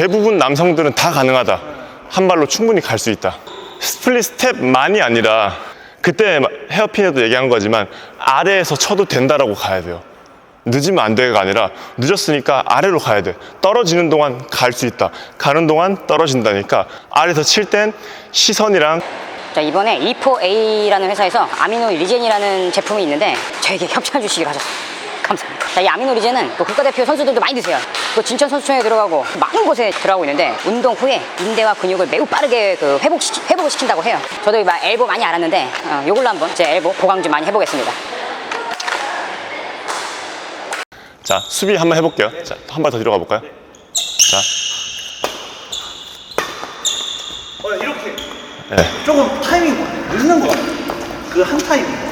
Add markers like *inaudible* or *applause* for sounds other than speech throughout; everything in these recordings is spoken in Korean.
대부분 남성들은 다 가능하다. 한 발로 충분히 갈 수 있다. 스플릿 스텝만이 아니라 그때 헤어핀에도 얘기한 거지만 아래에서 쳐도 된다라고 가야 돼요. 늦으면 안 돼가 아니라 늦었으니까 아래로 가야 돼. 떨어지는 동안 갈 수 있다. 가는 동안 떨어진다니까 아래에서 칠 땐 시선이랑 자 이번에 E4A라는 회사에서 아미노 리젠이라는 제품이 있는데 저에게 협찬해 주시기로 하셨어요. 감사합니다. 자, 이 아미노 리젠은 또 국가대표 선수들도 많이 드세요. 그 진천 선수촌에 들어가고 많은 곳에 들어가고 있는데 운동 후에 인대와 근육을 매우 빠르게 그 회복시키, 회복을 시킨다고 해요. 저도 막 엘보 많이 알았는데 어, 요걸로 한번 제 엘보 보강 좀 많이 해보겠습니다. 자 수비 한번 해볼게요. 자 한 발더 뒤로 가볼까요? 자 어, 이렇게 네. 조금 타이밍 늦는 것 같아요. 그 한 타이밍.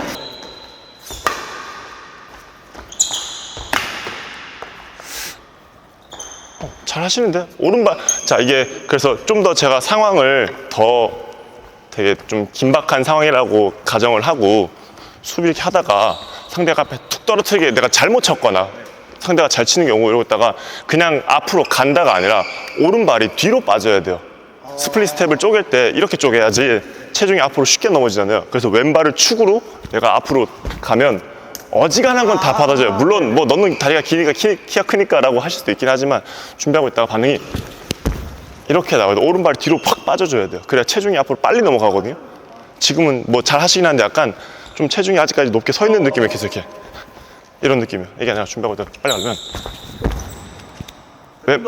잘 하시는데? 오른발. 자 이게 그래서 좀 더 제가 상황을 더 되게 좀 긴박한 상황이라고 가정을 하고 수비 이렇게 하다가 상대가 앞에 툭 떨어뜨리게 내가 잘못 쳤거나 상대가 잘 치는 경우 이러고 있다가 그냥 앞으로 간다가 아니라 오른발이 뒤로 빠져야 돼요. 스플릿 스텝을 쪼갤 때 이렇게 쪼개야지 체중이 앞으로 쉽게 넘어지잖아요. 그래서 왼발을 축으로 내가 앞으로 가면 어지간한 건 다 받아줘요. 물론 뭐 너는 다리가 기니까 키, 키가 크니까 라고 하실 수도 있긴 하지만 준비하고 있다가 반응이 이렇게 나와요. 오른발 뒤로 팍 빠져줘야 돼요. 그래야 체중이 앞으로 빨리 넘어가거든요. 지금은 뭐 잘 하시긴 한데 약간 좀 체중이 아직까지 높게 서 있는 느낌이 계속 이렇게 이런 느낌이에요. 이게 아니라 준비하고 있다가 빨리 가려면 왼,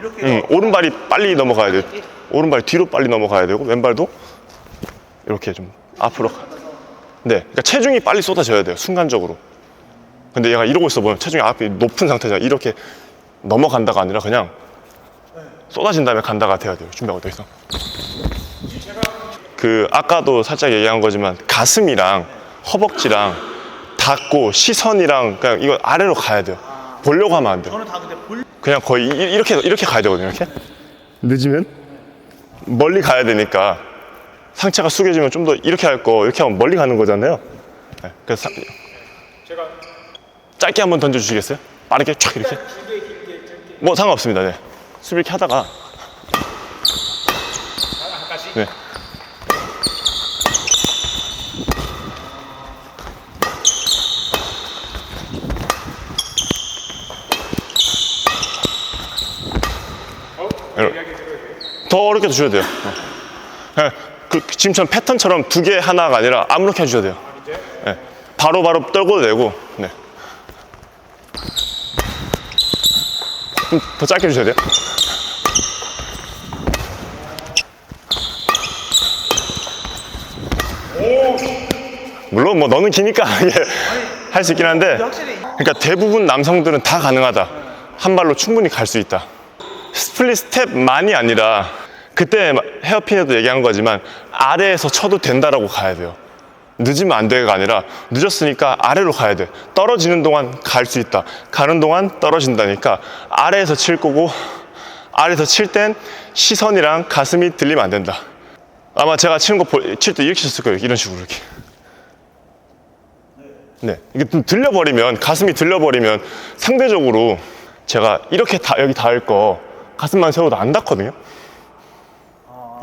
이렇게 음, 오른발이 빨리 넘어가야 돼요. 오른발 뒤로 빨리 넘어가야 되고 왼발도 이렇게 좀 앞으로 가- 네. 그러니까 체중이 빨리 쏟아져야 돼요 순간적으로. 근데 얘가 이러고 있어 보면 체중이 앞이 높은 상태잖아 이렇게 넘어간다가 아니라 그냥 쏟아진 다음에 간다가 돼야 돼요 준비하고 돼 있어 그 아까도 살짝 얘기한 거지만 가슴이랑 허벅지랑 닿고 시선이랑 그냥 이거 아래로 가야 돼요. 보려고 하면 안 돼요. 저는 다 근데 볼 그냥 거의 이- 이렇게 이렇게 가야 되거든요. 이렇게? 늦으면? 멀리 가야 되니까 상체가 숙여지면 좀 더 이렇게 할 거 이렇게 하면 멀리 가는 거잖아요. 네, 그래서 사- 짧게 한번 던져주시겠어요? 빠르게 촥 이렇게. 뭐 상관없습니다. 네. 수비 이렇게 하다가 네. 더 어렵게 주셔도 돼요. 어. 네, 그 지금처럼 패턴처럼 두 개 하나가 아니라 아무렇게 해주셔도 돼요. 네, 바로 바로 떨고도 되고, 네. 좀더 짧게 주셔야 돼요. 물론 뭐 너는 기니까 *laughs* 할 수 있긴 한데 그러니까 대부분 남성들은 다 가능하다. 한 발로 충분히 갈 수 있다. 스플릿 스텝만이 아니라 그때 헤어핀에도 얘기한 거지만 아래에서 쳐도 된다라고 가야 돼요. 늦으면 안 돼가 아니라 늦었으니까 아래로 가야 돼. 떨어지는 동안 갈 수 있다. 가는 동안 떨어진다니까 아래에서 칠 거고 아래에서 칠 땐 시선이랑 가슴이 들리면 안 된다. 아마 제가 치는 거 칠 때 이렇게 쳤을 거예요. 이런 식으로 이렇게. 네. 이게 좀 들려버리면, 가슴이 들려버리면 상대적으로 제가 이렇게 다, 여기 닿을 거 가슴만 세워도 안 닿거든요.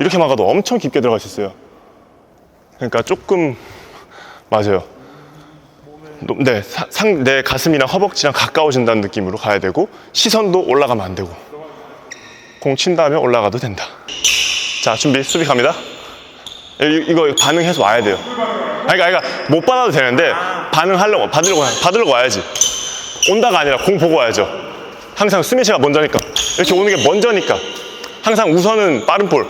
이렇게 막아도 엄청 깊게 있어요. 그러니까 조금, 맞아요. 노- 네, 사- 상, 내 가슴이랑 허벅지랑 가까워진다는 느낌으로 가야 되고, 시선도 올라가면 안 되고, 공 친 다음에 올라가도 된다. 자, 준비, 수비 갑니다. 이- 이거 반응해서 와야 돼요. 아니, 그러니까, 그러니까 못 받아도 되는데 반응하려고 받으려고 받으려고 와야지. 온다가 아니라 공 보고 와야죠. 항상 스매시가 먼저니까 이렇게 오는 게 먼저니까 항상 우선은 빠른 볼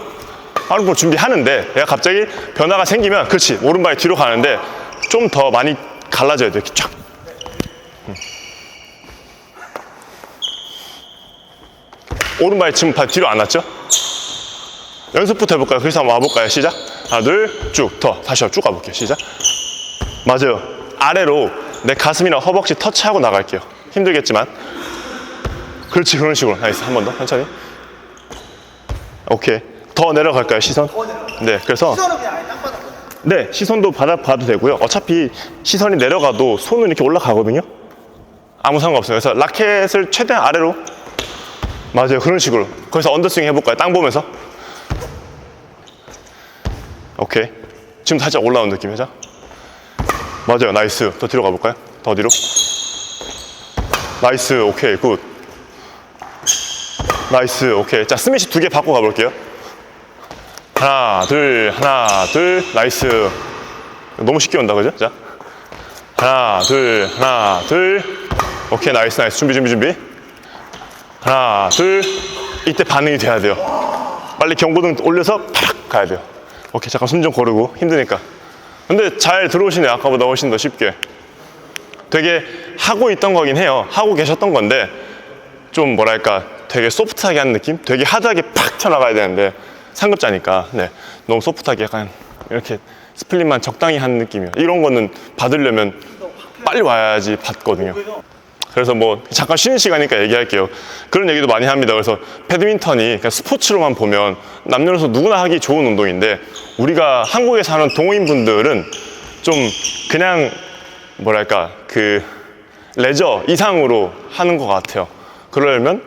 빠른 볼 준비하는데 얘가 갑자기 변화가 생기면 그렇지 오른발이 뒤로 가는데 좀 더 많이 갈라져야 돼 이렇게 쫙. 음. 오른발이 지금 발 뒤로 안 왔죠? 연습부터 해볼까요? 그래서 한번 와볼까요? 시작. 하나, 둘, 쭉, 더. 다시 쭉 가볼게요. 시작. 맞아요. 아래로 내 가슴이나 허벅지 터치하고 나갈게요. 힘들겠지만. 그렇지, 그런 식으로. 나이스. 한 번 더. 천천히. 오케이. 더 내려갈까요? 시선? 네, 그래서. 시선은 그냥. 네, 시선도 바닥 봐도 되고요. 어차피 시선이 내려가도 손은 이렇게 올라가거든요. 아무 상관없어요. 그래서 라켓을 최대한 아래로 맞아요. 그런 식으로. 거기서 언더스윙 해볼까요? 땅 보면서. 오케이. 지금 살짝 올라온 느낌이죠? 맞아요. 나이스. 더 뒤로 가볼까요? 더 뒤로. 나이스. 오케이. 굿. 나이스. 오케이. 자, 스매시 두개 바꿔 가볼게요. 하나, 둘, 하나, 둘. 나이스. 너무 쉽게 온다, 그죠? 자. 하나, 둘, 하나, 둘. 오케이. 나이스, 나이스. 준비, 준비, 준비. 하나, 둘. 이때 반응이 돼야 돼요. 빨리 경고등 올려서 팍 가야 돼요. 오케이, 잠깐 숨 좀 고르고 힘드니까. 근데 잘 들어오시네. 아까보다 훨씬 더 쉽게. 되게 하고 있던 거긴 해요. 하고 계셨던 건데 좀 뭐랄까 되게 소프트하게 하는 느낌? 되게 하드하게 팍 튀어나가야 되는데 상급자니까 네 너무 소프트하게 약간 이렇게 스플릿만 적당히 하는 느낌이에요. 이런 거는 받으려면 빨리 와야지 받거든요. 그래서 뭐 잠깐 쉬는 시간이니까 얘기할게요. 그런 얘기도 많이 합니다. 그래서 배드민턴이 그냥 스포츠로만 보면 남녀노소 누구나 하기 좋은 운동인데 우리가 한국에 사는 동호인분들은 좀 그냥 뭐랄까 그 레저 이상으로 하는 것 같아요. 그러려면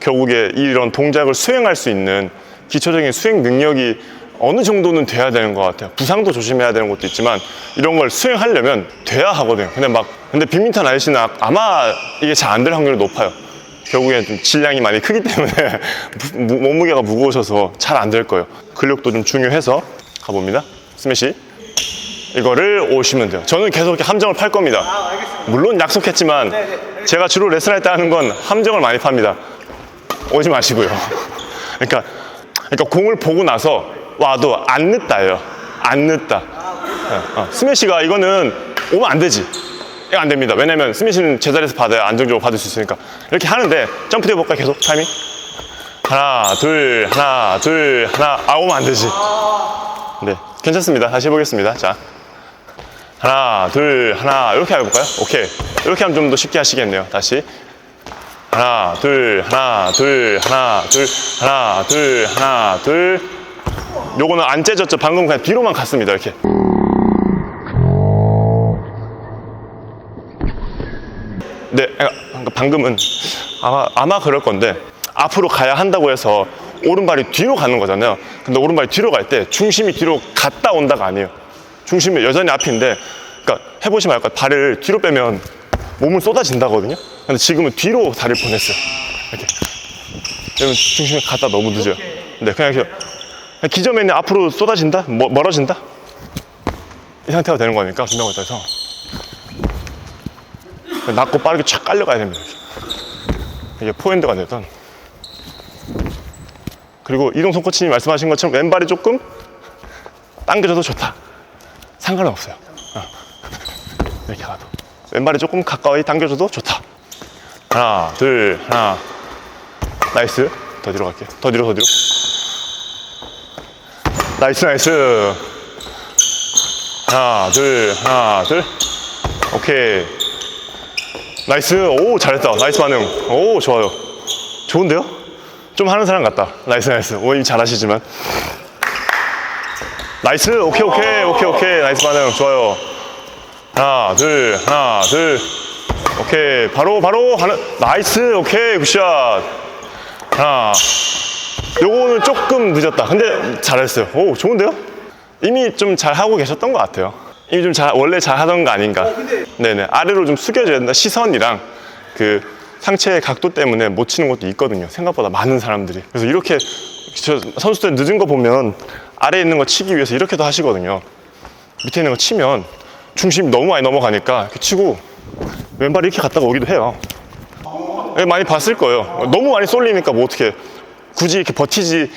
결국에 이런 동작을 수행할 수 있는 기초적인 수행 능력이 어느 정도는 돼야 되는 것 같아요. 부상도 조심해야 되는 것도 있지만 이런 걸 수행하려면 돼야 하거든요. 근데 막 근데 빅민턴 아저씨는 아- 아마 이게 잘 안 될 확률이 높아요. 결국엔 좀 질량이 많이 크기 때문에 *laughs* 무- 몸무게가 무거우셔서 잘 안 될 거예요. 근력도 좀 중요해서 가봅니다. 스매시. 이거를 오시면 돼요. 저는 계속 이렇게 함정을 팔 겁니다. 물론 약속했지만 제가 주로 레슨할 때 하는 건 함정을 많이 팝니다. 오지 마시고요. *laughs* 그러니까, 그러니까 공을 보고 나서 와도 안 늦다예요. 안 늦다. 어, 어. 스매시가 이거는 오면 안 되지. 이거 안 됩니다. 왜냐면 스매시는 제자리에서 받아야 안정적으로 받을 수 있으니까. 이렇게 하는데 점프 뛰어볼까요? 계속 타이밍. 하나, 둘, 하나, 둘, 하나. 아, 오면 안 되지. 네. 괜찮습니다. 다시 해보겠습니다. 자. 하나, 둘, 하나. 이렇게 해볼까요? 오케이. 이렇게 하면 좀 더 쉽게 하시겠네요. 다시. 하나, 둘, 하나, 둘, 하나, 둘, 하나, 둘, 하나, 둘. 요거는 안 째졌죠? 방금 그냥 뒤로만 갔습니다. 이렇게. 네, 그러니까 방금은 아마, 아마 그럴 건데 앞으로 가야 한다고 해서 오른발이 뒤로 가는 거잖아요. 근데 오른발이 뒤로 갈 때 중심이 뒤로 갔다 온다가 아니에요. 중심이 여전히 앞인데, 그러니까 해보시면 알 거예요. 발을 뒤로 빼면 몸을 쏟아진다거든요. 근데 지금은 뒤로 다리를 보냈어요. 이렇게. 그러면 중심이 갔다 너무 늦어요. 네, 그냥 이렇게 그냥 기점에는 앞으로 쏟아진다? 멀- 멀어진다? 이 상태가 되는 거니까 분명히 해서 낮고 빠르게 촥 깔려가야 됩니다. 이게 포핸드가 되던 그리고 이동성 코치님이 말씀하신 것처럼 왼발이 조금 당겨져도 좋다. 상관은 없어요. 어. *laughs* 이렇게 가도 왼발이 조금 가까이 당겨져도 좋다. 하나, 둘, 하나. 나이스. 더 뒤로 갈게요. 더 뒤로, 더 뒤로. 나이스, 나이스. 하나, 둘, 하나, 둘. 오케이. 나이스. 오, 잘했다. 나이스 반응. 오, 좋아요. 좋은데요? 좀 하는 사람 같다. 나이스, 나이스. 오, 이미 잘하시지만. 나이스. 오케이, 오케이, 오케이, 오케이. 나이스 반응. 좋아요. 하나, 둘, 하나, 둘. 오케이. 바로, 바로, 하나. 나이스. 오케이. 굿샷. 하나. 요거는 조금 늦었다. 근데 잘했어요. 오, 좋은데요? 이미 좀 잘 하고 계셨던 것 같아요. 이미 좀 잘, 원래 잘 하던 거 아닌가. 네네. 아래로 좀 숙여져야 된다. 시선이랑 그 상체의 각도 때문에 못 치는 것도 있거든요. 생각보다 많은 사람들이. 그래서 이렇게 저 선수들 늦은 거 보면 아래에 있는 거 치기 위해서 이렇게도 하시거든요. 밑에 있는 거 치면 중심이 너무 많이 넘어가니까 이렇게 치고 왼발이 이렇게 갔다가 오기도 해요. 예, 많이 봤을 거예요. 너무 많이 쏠리니까 뭐 어떻게 굳이 이렇게 버티지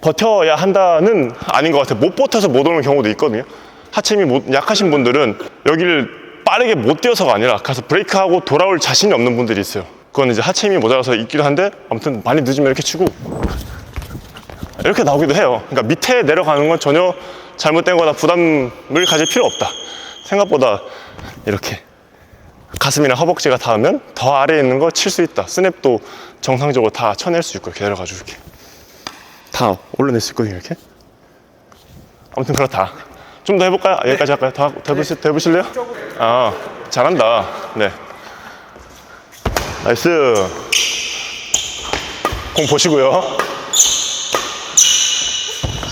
버텨야 한다는 아닌 것 같아요. 못 버텨서 못 오는 경우도 있거든요. 하체 힘이 못- 약하신 분들은 여기를 빠르게 못 뛰어서가 아니라 가서 브레이크하고 돌아올 자신이 없는 분들이 있어요. 그건 이제 하체 힘이 모자라서 있기도 한데 아무튼 많이 늦으면 이렇게 치고 이렇게 나오기도 해요. 그러니까 밑에 내려가는 건 전혀 잘못된 거나 부담을 가질 필요 없다. 생각보다 이렇게 가슴이나 허벅지가 닿으면 더 아래에 있는 거칠수 있다. 스냅도 정상적으로 다 쳐낼 수 있고 이렇게 내려가지고 이렇게 다 올려낼 수 있거든요. 이렇게. 아무튼 그렇다. 좀 더 해볼까요? 여기까지 할까요? 더, 더, 해보실, 더 해보실래요? 아, 잘한다. 네. 나이스. 공 보시고요.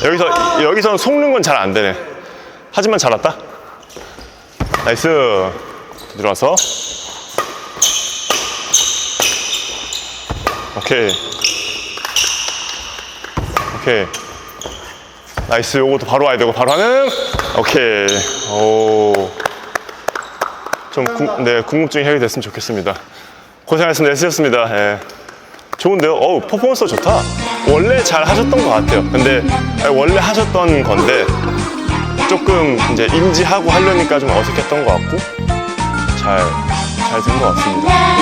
여기서 여기서 속는 건 잘 안 되네. 하지만 잘 왔다. 나이스. 들어와서. 오케이. 오케이. 나이스. 요것도 바로 와야 되고 바로 하는. 오케이. 오. 좀 궁, 네, 궁금증이 해결됐으면 좋겠습니다. 고생하셨습니다. 애쓰셨습니다. 예. 좋은데요? 어우, 퍼포먼스 좋다. 원래 잘 하셨던 것 같아요. 근데 원래 하셨던 건데 조금 이제 인지하고 하려니까 좀 어색했던 것 같고 잘, 잘 된 것 같습니다.